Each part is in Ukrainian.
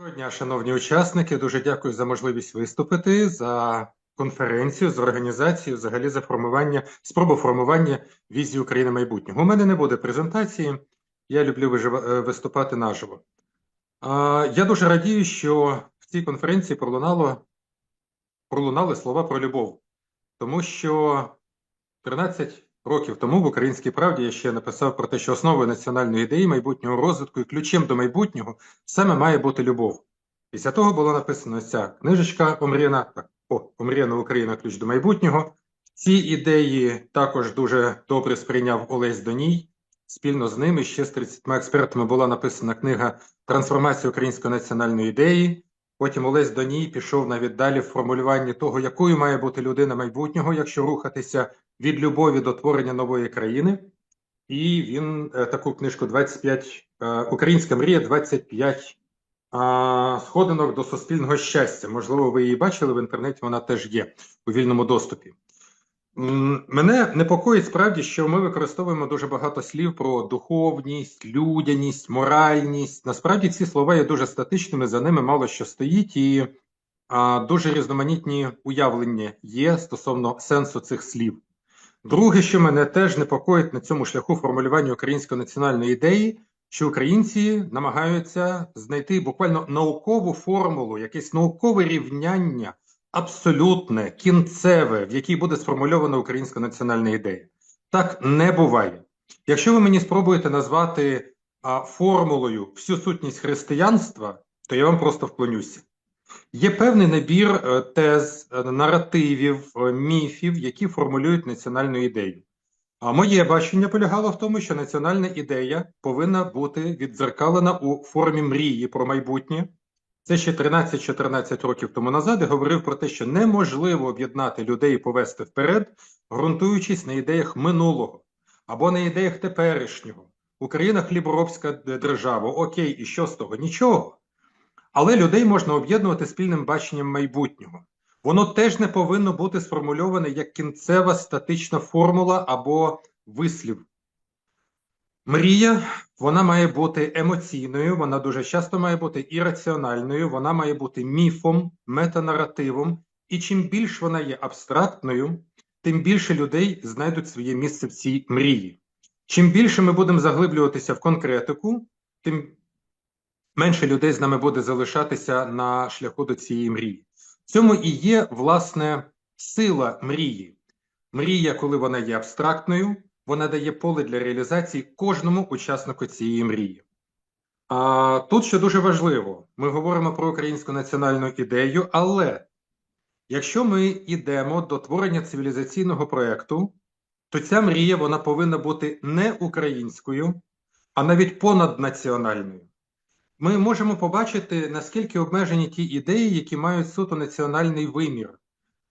Доброго дня, шановні учасники. Дуже дякую за можливість виступити за конференцію, за організацію, взагалі за формування, спробу формування візії України майбутнього. У мене не буде презентації. Я люблю е, виступати наживо. Я дуже радію, що в цій конференції пролунало, пролунали слова про любов, тому що 13 років тому в Українській правді я ще написав про те, що основою національної ідеї майбутнього розвитку і ключем до майбутнього саме має бути любов. Після того було написано ця книжечка Омріяна, так, о, Омріяна Україна, ключ до майбутнього. Ці ідеї також дуже добре сприйняв Олесь Доній. Спільно з ними ще з 30 експертами була написана книга Трансформація української національної ідеї. Потім Олесь Доній пішов навіть далі в формулюванні того, якою має бути людина майбутнього, якщо рухатися від любові до творення нової країни. І він е, таку книжку 25 е, Українська мрія 25 сходинок до суспільного щастя. Можливо, ви її бачили в інтернеті, вона теж є у вільному доступі. Мене непокоїть справді, що ми використовуємо дуже багато слів про духовність, людяність, моральність. Насправді ці слова є дуже статичними, за ними мало що стоїть, і дуже різноманітні уявлення є стосовно сенсу цих слів. Друге, що мене теж непокоїть на цьому шляху формулювання української національної ідеї, що українці намагаються знайти буквально наукову формулу, якесь наукове рівняння, абсолютне, кінцеве, в якій буде сформульована українська національна ідея. Так не буває. Якщо ви мені спробуєте назвати а, формулою всю сутність християнства, то я вам просто вклонюся. Є певний набір е, тез, е, наративів, е, міфів, які формулюють національну ідею. А моє бачення полягало в тому, що національна ідея повинна бути віддзеркалена у формі мрії про майбутнє. Це ще 13-14 років тому назад я говорив про те, що неможливо об'єднати людей і повести вперед, ґрунтуючись на ідеях минулого або на ідеях теперішнього. Україна хліборобська держава, окей, і що з того? Нічого. Але людей можна об'єднувати спільним баченням майбутнього. Воно теж не повинно бути сформульоване як кінцева статична формула або вислів. Мрія вона має бути емоційною, вона дуже часто має бути ірраціональною, вона має бути міфом, метанаративом, і чим більш вона є абстрактною, тим більше людей знайдуть своє місце в цій мрії. Чим більше ми будемо заглиблюватися в конкретику, тим менше людей з нами буде залишатися на шляху до цієї мрії. В цьому і є, власне, сила мрії. Мрія, коли вона є абстрактною, вона дає поле для реалізації кожному учаснику цієї мрії. А тут що дуже важливо, ми говоримо про українську національну ідею, але якщо ми йдемо до творення цивілізаційного проєкту, то ця мрія вона повинна бути не українською, а навіть понаднаціональною. Ми можемо побачити, наскільки обмежені ті ідеї, які мають суто національний вимір.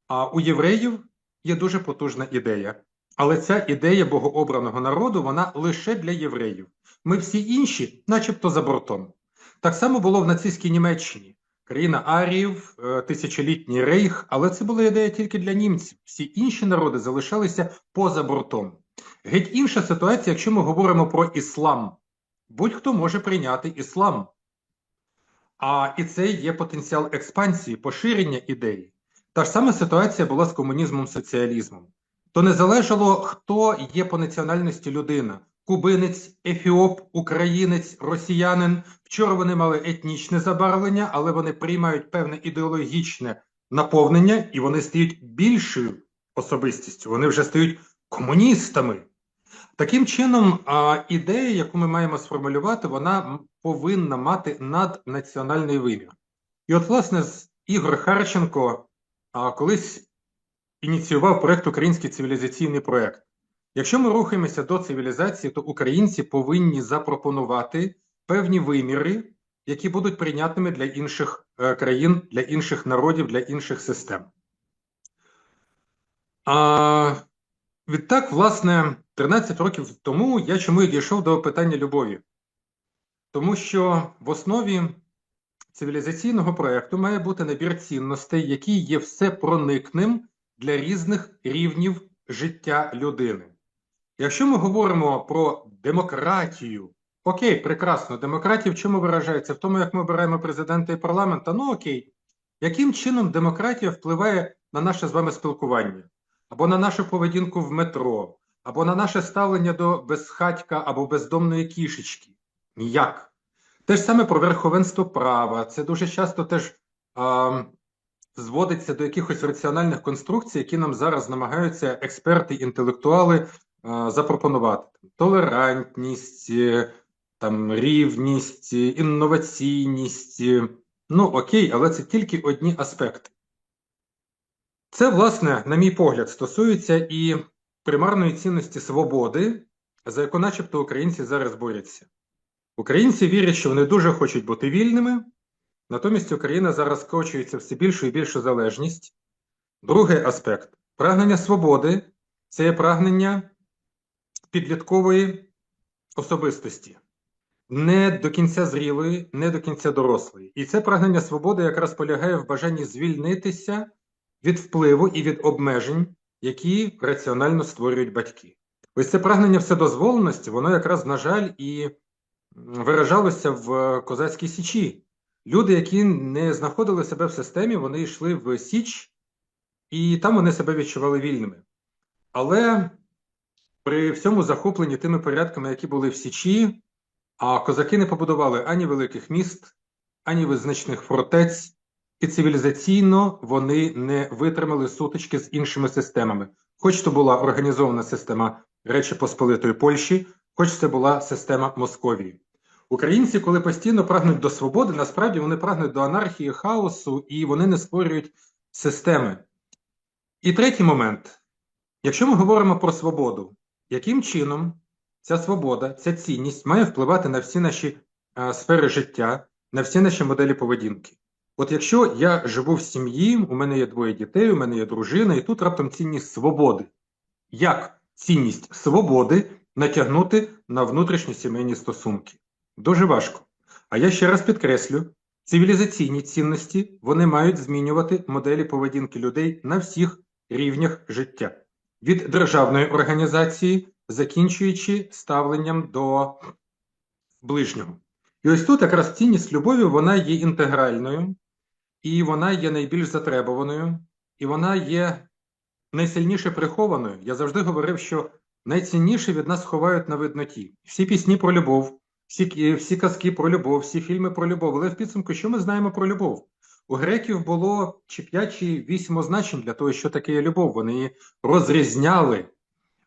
А у євреїв є дуже потужна ідея. Але ця ідея богообраного народу вона лише для євреїв. Ми всі інші, начебто, за бортом. Так само було в нацистській Німеччині. Країна Аріїв, е, тисячолітній рейх, але це була ідея тільки для німців. Всі інші народи залишалися поза бортом. Геть інша ситуація, якщо ми говоримо про іслам. Будь-хто може прийняти іслам. А і це є потенціал експансії, поширення ідеї. Та ж сама ситуація була з комунізмом соціалізмом. То не залежало, хто є по національності людина: кубинець, ефіоп, українець, росіянин. Вчора вони мали етнічне забарвлення, але вони приймають певне ідеологічне наповнення, і вони стають більшою особистістю. Вони вже стають комуністами. Таким чином, ідея, яку ми маємо сформулювати, вона повинна мати наднаціональний вимір. І от, власне, Ігор Харченко колись ініціював проєкт Український цивілізаційний проєкт. Якщо ми рухаємося до цивілізації, то українці повинні запропонувати певні виміри, які будуть прийнятними для інших е, країн, для інших народів, для інших систем. А, Відтак, власне, 13 років тому я чому і дійшов до питання любові. Тому що в основі цивілізаційного проєкту має бути набір цінностей, який є всепроникним для різних рівнів життя людини. Якщо ми говоримо про демократію, Окей, прекрасно. Демократія в чому виражається? В тому, як ми обираємо президента і парламента. Ну окей. Яким чином демократія впливає на наше з вами спілкування? Або на нашу поведінку в метро, або на наше ставлення до безхатька або бездомної кішечки? Ніяк. Те ж саме про верховенство права. Це дуже часто теж а, зводиться до якихось раціональних конструкцій, які нам зараз намагаються експерти, інтелектуали а, запропонувати. Толерантність, там рівність, інноваційність. Ну окей, але це тільки одні аспекти. Це, власне, на мій погляд, стосується і примарної цінності свободи, за яку начебто українці зараз борються. Українці вірять, що вони дуже хочуть бути вільними, натомість Україна зараз скочується все більшу і більшу залежність. Другий аспект прагнення свободи це є прагнення підліткової особистості, не до кінця зрілої, не до кінця дорослої. І це прагнення свободи якраз полягає в бажанні звільнитися від впливу і від обмежень, які раціонально створюють батьки. Ось це прагнення вседозволеності, воно якраз, на жаль, і виражалося в козацькій січі. Люди, які не знаходили себе в системі, вони йшли в Січ, і там вони себе відчували вільними. Але при всьому захопленні тими порядками, які були в Січі, а козаки не побудували ані великих міст, ані визначних фортець, і цивілізаційно вони не витримали сутички з іншими системами. Хоч це була організована система Речі Посполитої Польщі, хоч це була система Московії. Українці, коли постійно прагнуть до свободи, насправді вони прагнуть до анархії, хаосу і вони не створюють системи. І третій момент: якщо ми говоримо про свободу, яким чином ця свобода, ця цінність має впливати на всі наші а, сфери життя, на всі наші моделі поведінки? От якщо я живу в сім'ї, у мене є двоє дітей, у мене є дружина, і тут раптом цінність свободи. Як цінність свободи натягнути на внутрішні сімейні стосунки? Дуже важко. А я ще раз підкреслю: цивілізаційні цінності вони мають змінювати моделі поведінки людей на всіх рівнях життя від державної організації, закінчуючи ставленням до ближнього. І ось тут якраз цінність любові вона є інтегральною, і вона є найбільш затребуваною, і вона є найсильніше прихованою. Я завжди говорив, що найцінніше від нас ховають на видноті. Всі пісні про любов, всі, всі казки про любов, всі фільми про любов. Але в підсумку, що ми знаємо про любов? У греків було чи 5 чи 8 означень для того, що таке є любов. Вони її розрізняли.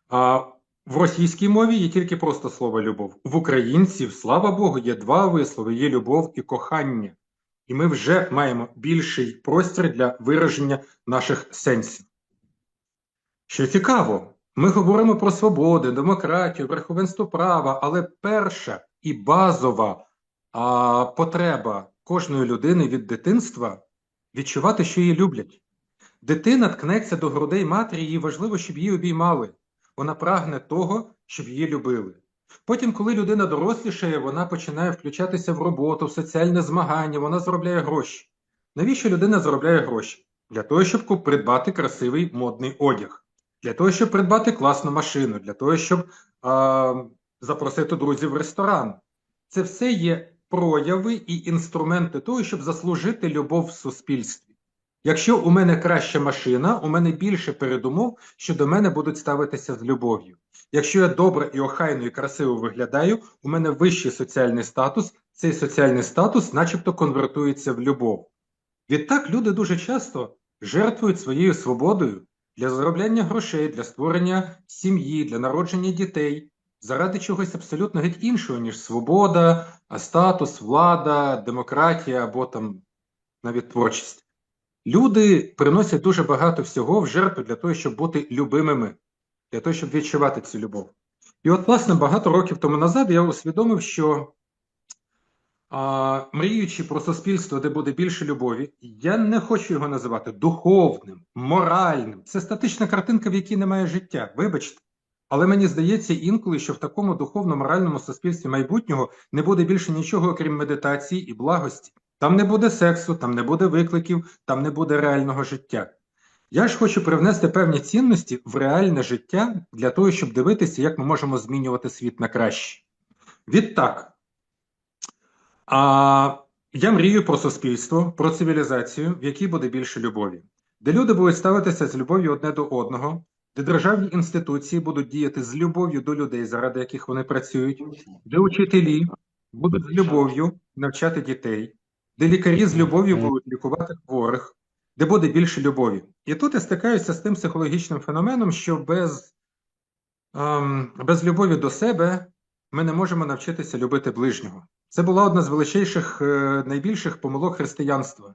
А в російській мові є тільки просто слово любов. В українців, слава Богу, є два вислови: є любов і кохання. І ми вже маємо більший простір для вираження наших сенсів. Що цікаво, ми говоримо про свободи, демократію, верховенство права, але перша і базова а, потреба кожної людини від дитинства відчувати, що її люблять. Дитина ткнеться до грудей матері, їй важливо, щоб її обіймали. Вона прагне того, щоб її любили. Потім, коли людина дорослішає, вона починає включатися в роботу, в соціальне змагання, вона заробляє гроші. Навіщо людина заробляє гроші? Для того, щоб придбати красивий модний одяг, для того, щоб придбати класну машину, для того, щоб а, запросити друзів в ресторан. Це все є прояви і інструменти того, щоб заслужити любов в суспільстві. Якщо у мене краща машина, у мене більше передумов, що до мене будуть ставитися з любов'ю. Якщо я добре і охайно і красиво виглядаю, у мене вищий соціальний статус, цей соціальний статус начебто конвертується в любов. Відтак люди дуже часто жертвують своєю свободою для заробляння грошей, для створення сім'ї, для народження дітей, заради чогось абсолютно геть іншого, ніж свобода, статус, влада, демократія або там навіть творчість. Люди приносять дуже багато всього в жертву для того, щоб бути любимими, для того, щоб відчувати цю любов. І от, власне, багато років тому назад я усвідомив, що а, мріючи про суспільство, де буде більше любові, я не хочу його називати духовним, моральним. Це статична картинка, в якій немає життя. Вибачте. Але мені здається інколи, що в такому духовно-моральному суспільстві майбутнього не буде більше нічого, окрім медитації і благості. Там не буде сексу, там не буде викликів, там не буде реального життя. Я ж хочу привнести певні цінності в реальне життя для того, щоб дивитися, як ми можемо змінювати світ на краще. Відтак, А я мрію про суспільство, про цивілізацію, в якій буде більше любові, де люди будуть ставитися з любов'ю одне до одного, де державні інституції будуть діяти з любов'ю до людей, заради яких вони працюють, де учителі будуть з любов'ю навчати дітей, де лікарі з любов'ю будуть лікувати хворих, де буде більше любові. І тут я стикаюся з тим психологічним феноменом, що без, ем, без любові до себе ми не можемо навчитися любити ближнього. Це була одна з величайших, е, найбільших помилок християнства.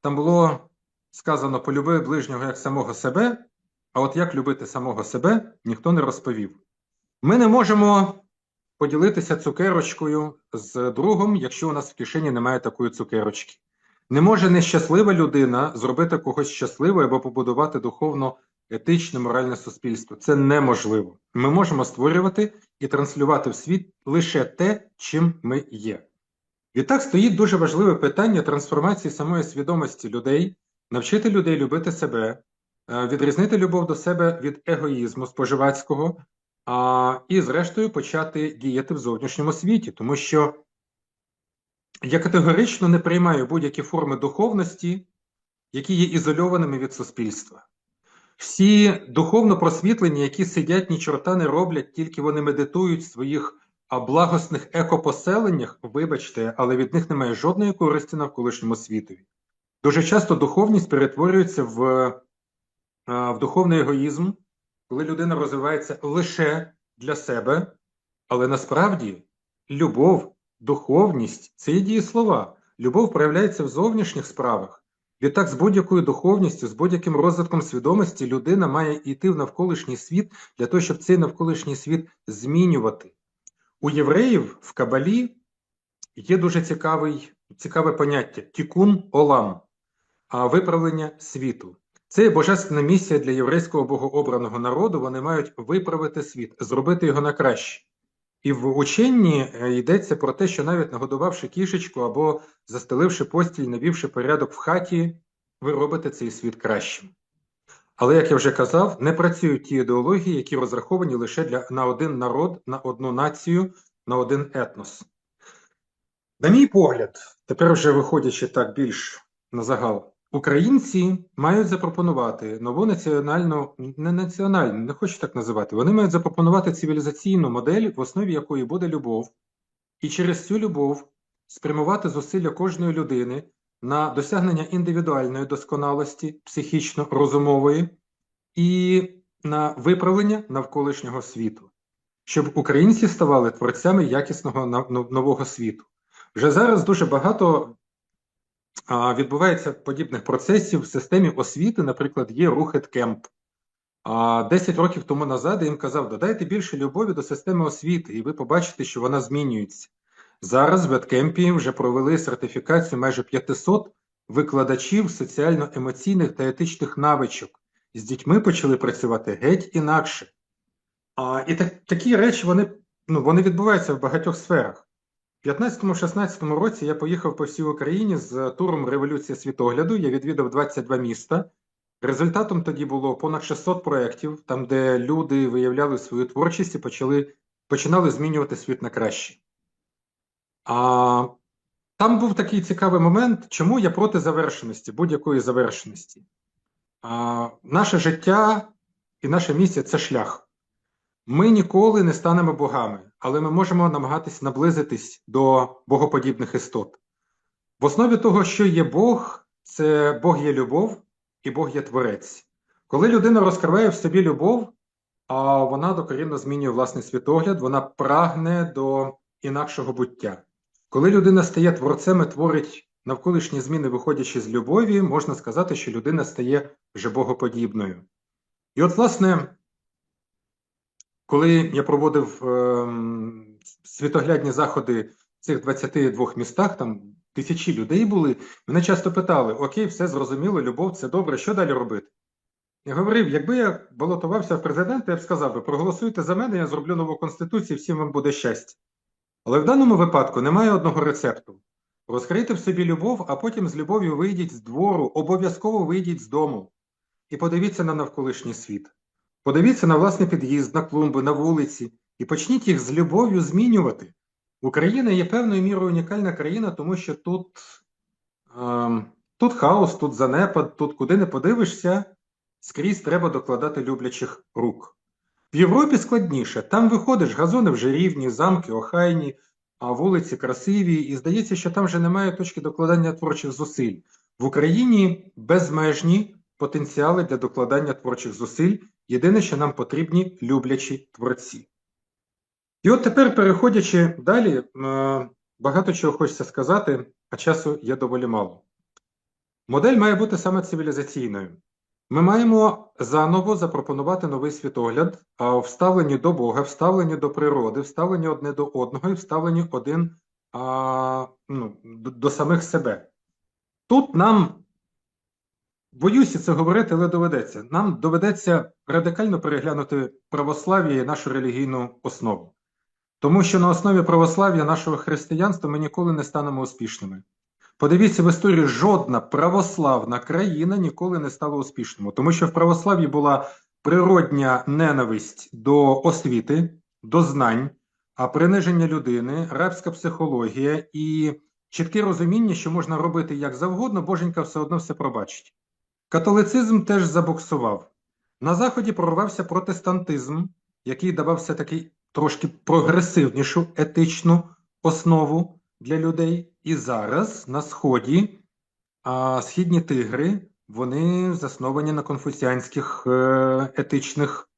Там було сказано: полюби ближнього як самого себе, а от як любити самого себе, ніхто не розповів. Ми не можемо поділитися цукерочкою з другом, якщо у нас в кишені немає такої цукерочки. Не може нещаслива людина зробити когось щасливою або побудувати духовно етичне, моральне суспільство. Це неможливо. Ми можемо створювати і транслювати в світ лише те, чим ми є. Відтак стоїть дуже важливе питання трансформації самої свідомості людей, навчити людей любити себе, відрізнити любов до себе від егоїзму споживацького, а, і, зрештою, почати діяти в зовнішньому світі, тому що я категорично не приймаю будь-які форми духовності, які є ізольованими від суспільства. Всі духовно просвітлені, які сидять, ні чорта не роблять, тільки вони медитують в своїх благосних екопоселеннях, вибачте, але від них немає жодної користі навколишньому світові. Дуже часто духовність перетворюється в, в духовний егоїзм, коли людина розвивається лише для себе, але насправді любов, духовність це є дієслова. Любов проявляється в зовнішніх справах. Відтак, з будь-якою духовністю, з будь-яким розвитком свідомості людина має йти в навколишній світ для того, щоб цей навколишній світ змінювати. У євреїв в Кабалі є дуже цікавий, цікаве поняття тікун олам, виправлення світу. Це є божественна місія для єврейського богообраного народу. Вони мають виправити світ, зробити його на краще. І в ученні е, йдеться про те, що навіть нагодувавши кішечку або застеливши постіль, навівши порядок в хаті, ви робите цей світ кращим. Але, як я вже казав, не працюють ті ідеології, які розраховані лише для, на один народ, на одну націю, на один етнос. На мій погляд, тепер вже виходячи так більш на загал, українці мають запропонувати нову національну, не національну, не хочу так називати, вони мають запропонувати цивілізаційну модель, в основі якої буде любов, і через цю любов спрямувати зусилля кожної людини на досягнення індивідуальної досконалості, психічно-розумової і на виправлення навколишнього світу, щоб українці ставали творцями якісного нового світу. Вже зараз дуже багато відбувається подібних процесів в системі освіти, наприклад, є рух Еткемп. А 10 років тому назад їм казав, додайте більше любові до системи освіти, і ви побачите, що вона змінюється. Зараз в Еткемпі вже провели сертифікацію майже 500 викладачів соціально-емоційних та етичних навичок. З дітьми почали працювати геть інакше. А, І так, такі речі вони, ну, вони відбуваються в багатьох сферах. У 15-16 році я поїхав по всій Україні з туром Революція світогляду. Я відвідав 22 міста. Результатом тоді було понад 600 проєктів, там, де люди виявляли свою творчість і почали, починали змінювати світ на краще. А там був такий цікавий момент, чому я проти завершеності, будь-якої завершеності. А, Наше життя і наша місія це шлях. Ми ніколи не станемо богами, але ми можемо намагатись наблизитись до богоподібних істот. В основі того, що є Бог, це Бог є любов і Бог є творець. Коли людина розкриває в собі любов, а вона докорінно змінює власний світогляд, вона прагне до інакшого буття. Коли людина стає творцем і творить навколишні зміни, виходячи з любові, можна сказати, що людина стає вже богоподібною. І от, власне, коли я проводив е, світоглядні заходи в цих 22 містах, там тисячі людей були, мене часто питали: Окей, все зрозуміло, любов, це добре, що далі робити? Я говорив, якби я балотувався в президенти, я б сказав би, проголосуйте за мене, я зроблю нову конституцію, всім вам буде щастя. Але в даному випадку немає одного рецепту. Розкрийте в собі любов, а потім з любов'ю вийдіть з двору, обов'язково вийдіть з дому і подивіться на навколишній світ. Подивіться на власний під'їзд, на клумби, на вулиці і почніть їх з любов'ю змінювати. Україна є певною мірою унікальна країна, тому що тут, ем, тут хаос, тут занепад, тут куди не подивишся, скрізь треба докладати люблячих рук. В Європі складніше. Там виходиш, газони вже рівні, замки охайні, а вулиці красиві, і здається, що там вже немає точки докладання творчих зусиль. В Україні безмежні потенціали для докладання творчих зусиль. Єдине, що нам потрібні люблячі творці. І от тепер, переходячи далі, е, багато чого хочеться сказати, а часу є доволі мало. Модель має бути саме цивілізаційною. Ми маємо заново запропонувати новий світогляд, вставлені до Бога, вставлені до природи, вставлені одне до одного і вставлені один а, ну, до самих себе. Тут нам, боюся це говорити, але доведеться. Нам доведеться радикально переглянути православ'я і нашу релігійну основу. Тому що на основі православ'я нашого християнства ми ніколи не станемо успішними. Подивіться в історії, жодна православна країна ніколи не стала успішною, тому що в православ'ї була природня ненависть до освіти, до знань, а приниження людини, рабська психологія і чітке розуміння, що можна робити як завгодно, боженька все одно все пробачить. Католицизм теж забуксував. На Заході прорвався протестантизм, який давав все таки трошки прогресивнішу етичну основу для людей. І зараз на Сході а, східні тигри вони засновані на конфуціанських е, етичних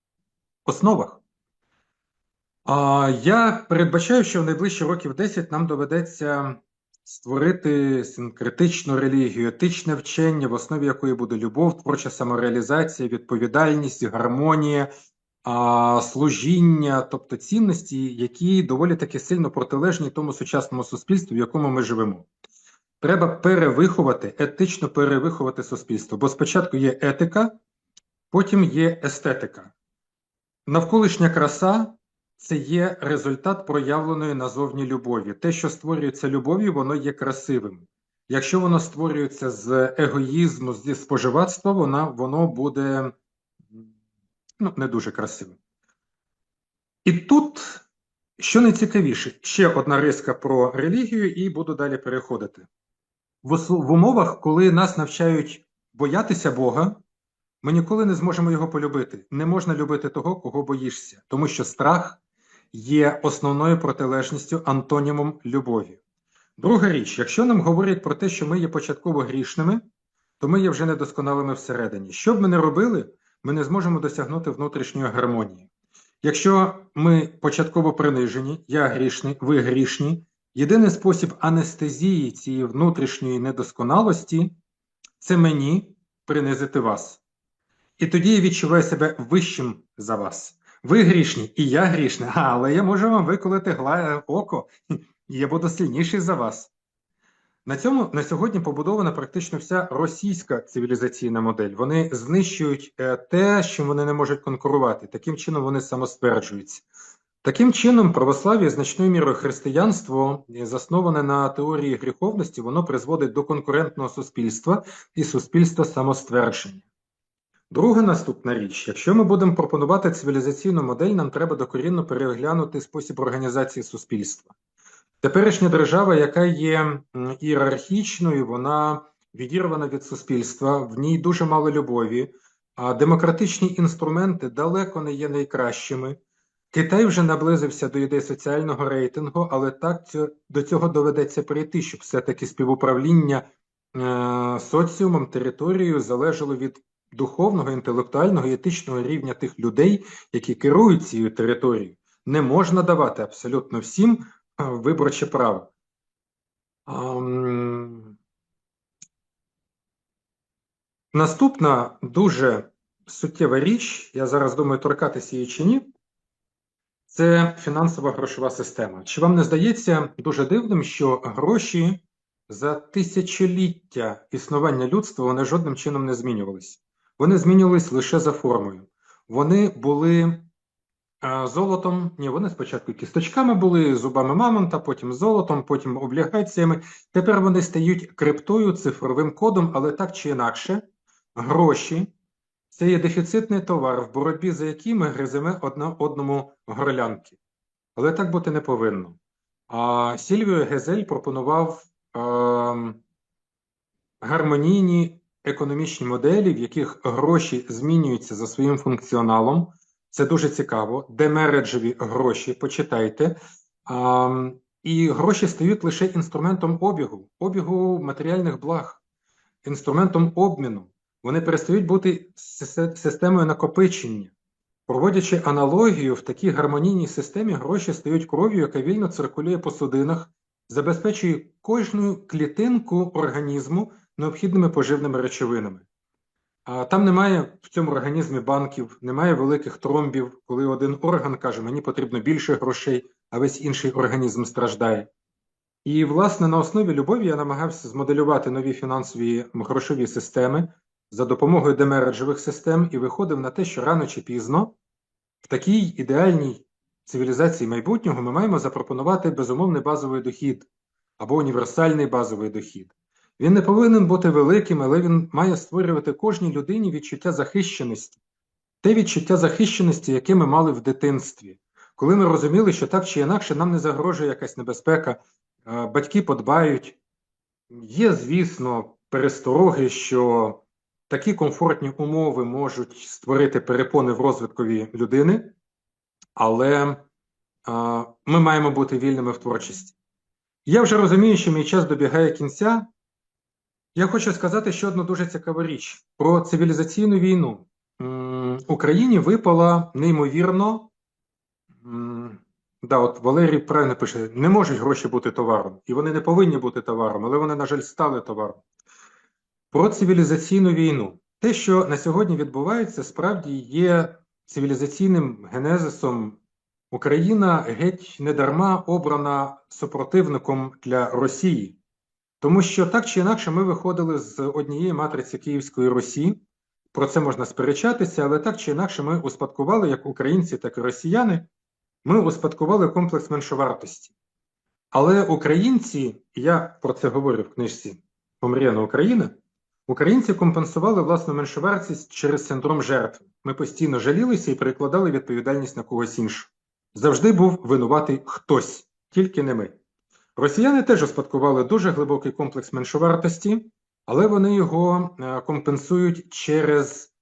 основах. А, я передбачаю, що в найближчі років 10 нам доведеться створити синкретичну релігію, етичне вчення, в основі якої буде любов, творча самореалізація, відповідальність, гармонія служіння, тобто цінності, які доволі таки сильно протилежні тому сучасному суспільству, в якому ми живемо. Треба перевиховати, етично перевиховати суспільство, бо спочатку є етика, потім є естетика. Навколишня краса це є результат проявленої назовні любові. Те, що створюється любов'ю, воно є красивим. Якщо воно створюється з егоїзму, зі споживацтва, воно, воно буде ну, не дуже красиво. І тут, що найцікавіше, ще одна риска про релігію, і буду далі переходити. В, в умовах, коли нас навчають боятися Бога, ми ніколи не зможемо його полюбити. Не можна любити того, кого боїшся, тому що страх є основною протилежністю антонімом любові. Друга річ, якщо нам говорять про те, що ми є початково грішними, то ми є вже недосконалими всередині. Що б ми не робили, ми не зможемо досягнути внутрішньої гармонії. Якщо ми початково принижені, я грішний, ви грішні, єдиний спосіб анестезії цієї внутрішньої недосконалості це мені принизити вас. І тоді я відчуваю себе вищим за вас. Ви грішні, і я грішний, але я можу вам виколити око, і я буду сильніший за вас. На цьому на сьогодні побудована практично вся російська цивілізаційна модель. Вони знищують е, те, що вони не можуть конкурувати. Таким чином вони самостверджуються. Таким чином, православ'я значною мірою християнство, е, засноване на теорії гріховності, воно призводить до конкурентного суспільства і суспільства самоствердження. Друга наступна річ: якщо ми будемо пропонувати цивілізаційну модель, нам треба докорінно переглянути спосіб організації суспільства. Теперішня держава, яка є ієрархічною, вона відірвана від суспільства, в ній дуже мало любові, а демократичні інструменти далеко не є найкращими. Китай вже наблизився до ідеї соціального рейтингу, але так до цього доведеться прийти, щоб все-таки співуправління е, соціумом, територією залежало від духовного, інтелектуального і етичного рівня тих людей, які керують цією територією. Не можна давати абсолютно всім виборче право. Наступна дуже суттєва річ, я зараз думаю, торкатися її чи ні, це фінансова грошова система. Чи вам не здається дуже дивним, що гроші за тисячоліття існування людства вони жодним чином не змінювалися? Вони змінювалися лише за формою. Вони були Золотом, ні, вони спочатку кісточками були, зубами мамонта, потім золотом, потім облігаціями. Тепер вони стають криптою, цифровим кодом, але так чи інакше, гроші це є дефіцитний товар, в боротьбі за який ми гриземо одна одному горлянки. Але так бути не повинно. А Сільвіо Гезель пропонував ем, гармонійні економічні моделі, в яких гроші змінюються за своїм функціоналом. Це дуже цікаво. Демереджеві гроші, почитайте. Ам, і гроші стають лише інструментом обігу, обігу матеріальних благ, інструментом обміну. Вони перестають бути системою накопичення. Проводячи аналогію, в такій гармонійній системі гроші стають кров'ю, яка вільно циркулює по судинах, забезпечує кожну клітинку організму необхідними поживними речовинами. А там немає в цьому організмі банків, немає великих тромбів, коли один орган каже, мені потрібно більше грошей, а весь інший організм страждає. І, власне, на основі любові я намагався змоделювати нові фінансові грошові системи за допомогою демереджевих систем і виходив на те, що рано чи пізно в такій ідеальній цивілізації майбутнього ми маємо запропонувати безумовний базовий дохід або універсальний базовий дохід. Він не повинен бути великим, але він має створювати кожній людині відчуття захищеності, те відчуття захищеності, яке ми мали в дитинстві, коли ми розуміли, що так чи інакше нам не загрожує якась небезпека, батьки подбають. Є, звісно, перестороги, що такі комфортні умови можуть створити перепони в розвиткові людини, але ми маємо бути вільними в творчості. Я вже розумію, що мій час добігає кінця. Я хочу сказати ще одну дуже цікаву річ про цивілізаційну війну. Україні випала неймовірно. Да, от Валерій правильно пише: не можуть гроші бути товаром, і вони не повинні бути товаром, але вони, на жаль, стали товаром. Про цивілізаційну війну. Те, що на сьогодні відбувається, справді є цивілізаційним генезисом. Україна геть недарма обрана супротивником для Росії. Тому що так чи інакше ми виходили з однієї матриці Київської Русі, про це можна сперечатися, але так чи інакше ми успадкували, як українці, так і росіяни, ми успадкували комплекс меншовартості. Але українці, я про це говорю в книжці Помріяна Україна, українці компенсували власну меншовартість через синдром жертви. Ми постійно жалілися і перекладали відповідальність на когось іншого. Завжди був винуватий хтось, тільки не ми. Росіяни теж успадкували дуже глибокий комплекс меншовартості, але вони його е, компенсують через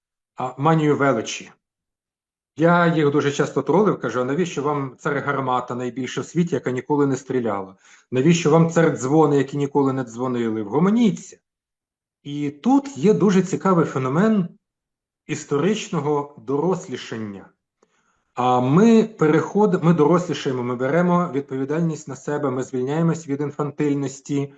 манію величі. Я їх дуже часто тролив, кажу: а навіщо вам цар гармата найбільша в світі, яка ніколи не стріляла? Навіщо вам цар дзвони, які ніколи не дзвонили? Вгомоніться. І тут є дуже цікавий феномен історичного дорослішання. А ми переходимо, ми дорослішаємо, ми беремо відповідальність на себе, ми звільняємось від інфантильності.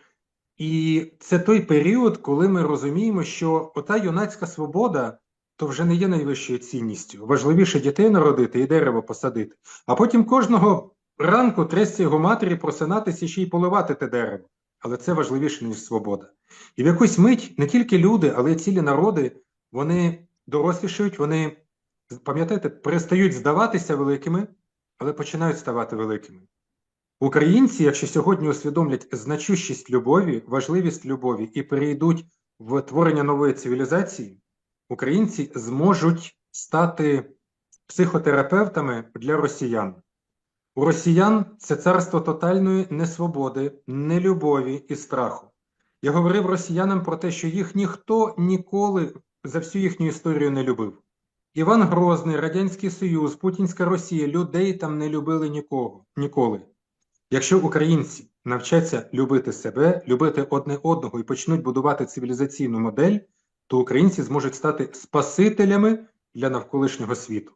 І це той період, коли ми розуміємо, що ота юнацька свобода то вже не є найвищою цінністю. Важливіше дітей народити і дерево посадити. А потім кожного ранку трясся його матері просинатися ще й поливати те дерево. Але це важливіше, ніж свобода. І в якусь мить не тільки люди, але й цілі народи, вони дорослішають, вони пам'ятаєте, перестають здаватися великими, але починають ставати великими. Українці, якщо сьогодні усвідомлять значущість любові, важливість любові і перейдуть в творення нової цивілізації, українці зможуть стати психотерапевтами для росіян. У росіян це царство тотальної несвободи, нелюбові і страху. Я говорив росіянам про те, що їх ніхто ніколи за всю їхню історію не любив. Іван Грозний, Радянський Союз, Путінська Росія, людей там не любили нікого, ніколи. Якщо українці навчаться любити себе, любити одне одного і почнуть будувати цивілізаційну модель, то українці зможуть стати спасителями для навколишнього світу.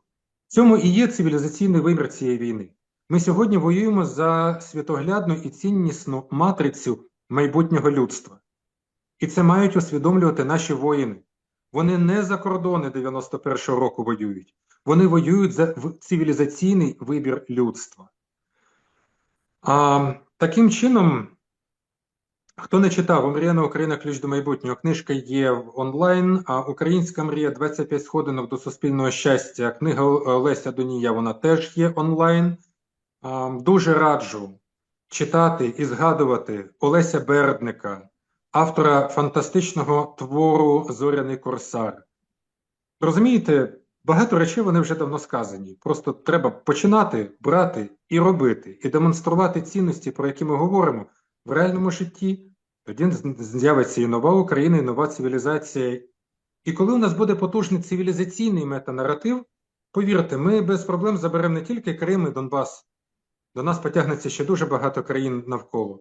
В цьому і є цивілізаційний вимір цієї війни. Ми сьогодні воюємо за світоглядну і ціннісну матрицю майбутнього людства. І це мають усвідомлювати наші воїни. Вони не за кордони 91-го року воюють, вони воюють за цивілізаційний вибір людства. А, Таким чином, хто не читав Омріяна Україна ключ до майбутнього, книжка є онлайн, а Українська мрія 25 сходинок до суспільного щастя. Книга Леся Донія, вона теж є онлайн. А, Дуже раджу читати і згадувати Олеся Бердника, автора фантастичного твору Зоряний Корсар. Розумієте, багато речей вони вже давно сказані. Просто треба починати брати і робити, і демонструвати цінності, про які ми говоримо в реальному житті. Тоді з'явиться і нова Україна, і нова цивілізація. І коли у нас буде потужний цивілізаційний метанаратив, повірте, ми без проблем заберемо не тільки Крим і Донбас. До нас потягнеться ще дуже багато країн навколо.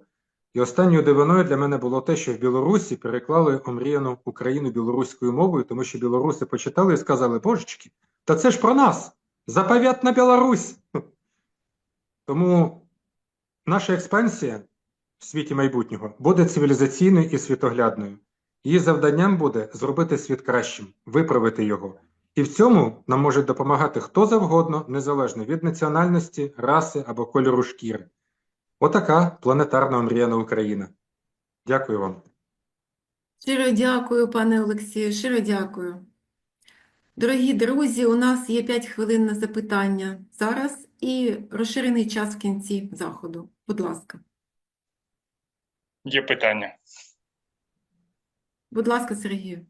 І останньою дивиною для мене було те, що в Білорусі переклали омріяну Україну білоруською мовою, тому що білоруси почитали і сказали, божечки, та це ж про нас! Заповіт на Білорусь! Тому наша експансія в світі майбутнього буде цивілізаційною і світоглядною. Її завданням буде зробити світ кращим, виправити його. І в цьому нам може допомагати хто завгодно, незалежно від національності, раси або кольору шкіри. Отака планетарна омріяна Україна. Дякую вам. Щиро дякую, пане Олексію, щиро дякую. Дорогі друзі, у нас є 5 хвилин на запитання зараз і розширений час в кінці заходу. Будь ласка. Є питання. Будь ласка, Сергію.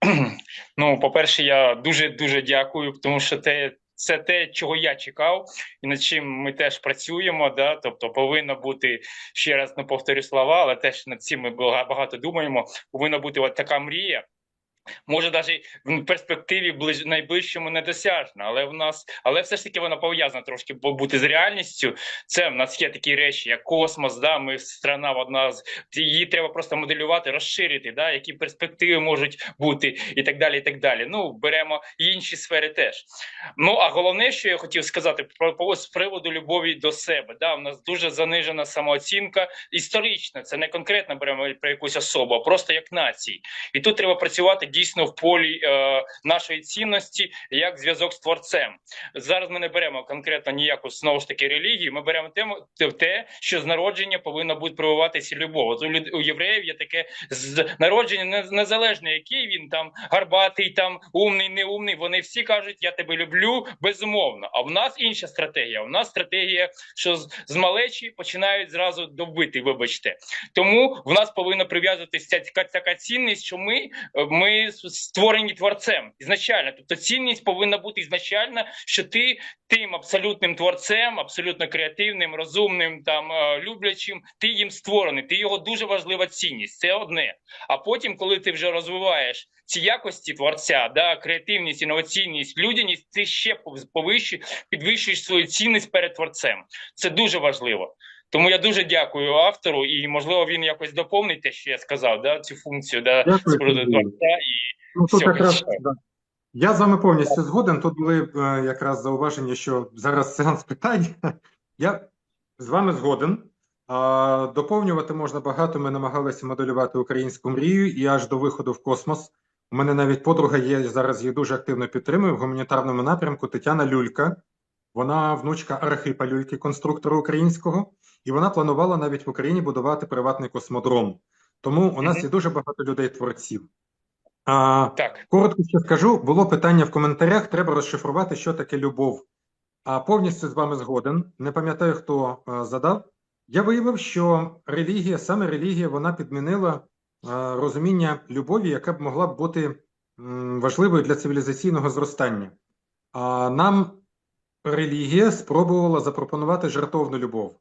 Ну, по-перше, я дуже-дуже дякую, тому що те, це те, чого я чекав, і над чим ми теж працюємо. Да? Тобто повинна бути, ще раз не повторю слова, але теж над цим ми багато думаємо. Повинна бути от така мрія. Може, навіть в перспективі ближ... найближчому недосяжна, але в нас, але все ж таки вона пов'язана трошки бути з реальністю. Це в нас є такі речі, як космос. Да, ми страна одна з її треба просто моделювати, розширити, да, які перспективи можуть бути, і так далі. І так далі. Ну беремо інші сфери теж. Ну а головне, що я хотів сказати про з приводу любові до себе. Да, в нас дуже занижена самооцінка історична. Це не конкретно беремо про якусь особу, а просто як нації. І тут треба працювати дійсно в полі е, нашої цінності як зв'язок з творцем. Зараз ми не беремо конкретно ніяку знову ж таки релігію. Ми беремо тему те, що з народження повинна бути прививатися любов. От у, у євреїв є таке з народження незалежно, який він там гарбатий, там умний, неумний. Вони всі кажуть, я тебе люблю безумовно. А в нас інша стратегія. У нас стратегія, що з, з малечі починають зразу добити. Вибачте, тому в нас повинна прив'язуватися ця така цінність, що ми, е, створені творцем ізначально. Тобто цінність повинна бути ізначально, що ти тим абсолютним творцем, абсолютно креативним, розумним, там е, люблячим, ти їм створений. Ти його дуже важлива цінність. Це одне. А потім, коли ти вже розвиваєш ці якості творця, да, креативність, інноваційність, людяність, ти ще пов- повищуєш, підвищуєш свою цінність перед творцем. Це дуже важливо. Тому я дуже дякую автору, і можливо він якось доповнить те, що я сказав, да, цю функцію да, з приводу творця і Ну, тут якраз, да. Я з вами повністю згоден. Тут були е, якраз зауваження, що зараз сеанс питань. Я з вами згоден. А, доповнювати можна багато. Ми намагалися моделювати українську мрію і аж до виходу в космос. У мене навіть подруга є, зараз її дуже активно підтримую в гуманітарному напрямку Тетяна Люлька. Вона внучка Архипа Люльки, конструктора українського, і вона планувала навіть в Україні будувати приватний космодром. Тому у нас Мгм. є дуже багато людей-творців. А, так. Коротко ще скажу, було питання в коментарях, треба розшифрувати, що таке любов. А повністю з вами згоден. Не пам'ятаю, хто е, задав. Я виявив, що релігія, саме релігія, вона підмінила е, розуміння любові, яка б могла б бути м, важливою для цивілізаційного зростання. А нам релігія спробувала запропонувати жертовну любов.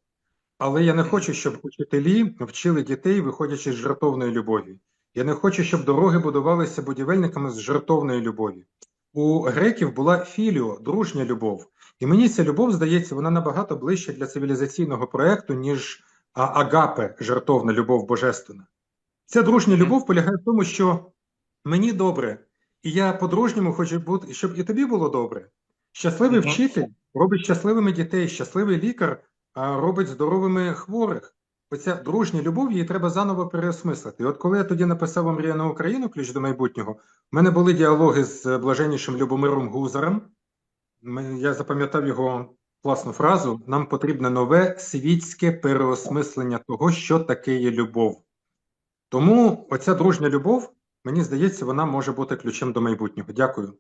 Але я не хочу, щоб учителі вчили дітей, виходячи з жертовної любові. Я не хочу, щоб дороги будувалися будівельниками з жертовної любові. У греків була філіо, дружня любов. І мені ця любов, здається, вона набагато ближче для цивілізаційного проекту, ніж агапе, жертовна любов божественна. Ця дружня любов полягає в тому, що мені добре, і я по-дружньому хочу бути, щоб і тобі було добре. Щасливий вчитель робить щасливими дітей, щасливий лікар робить здоровими хворих. Оця дружня любов, її треба заново переосмислити. І от коли я тоді написав «Омрія на Україну. Ключ до майбутнього, в мене були діалоги з блаженнішим Любомиром Гузарем. Я запам'ятав його класну фразу: нам потрібне нове світське переосмислення того, що таке є любов. Тому оця дружня любов, мені здається, вона може бути ключем до майбутнього. Дякую.